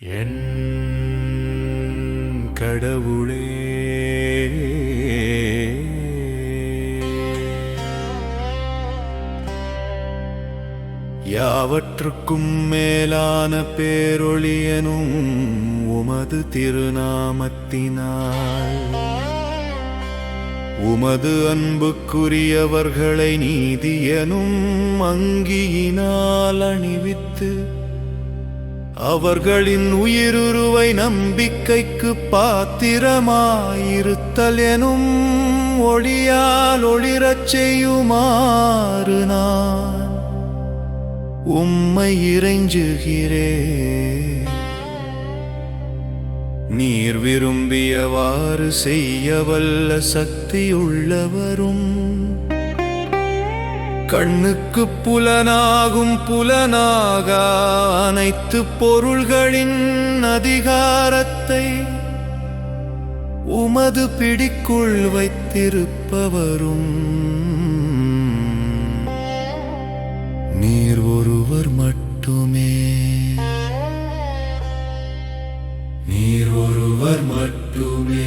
என் கடவுளே. யாவற்றுக்கும் மேலான பேரொழியனும் உமது திருநாமத்தினால். உமது அன்புக்குரியவர்களை நீதியனும் அங்கியினால் அணிவித்து அவர்களின் உயிருருவை நம்பிக்கைக்கு பாத்திரமாயிருத்தல் எனும் ஒளியால் ஒளிரச் செய்யுமாறு நான் உம்மை இறைஞ்சுகிறே நீர் விரும்பியவாறு செய்யவல்ல சக்தியுள்ளவரும் கண்ணுக்கு புலனாகும் புலனாக அனைத்து பொருள்களின் அதிகாரத்தை உமது பிடிக்குள் வைத்திருப்பவரும். நீர் ஒருவர் மட்டுமே. நீர் ஒருவர் மட்டுமே.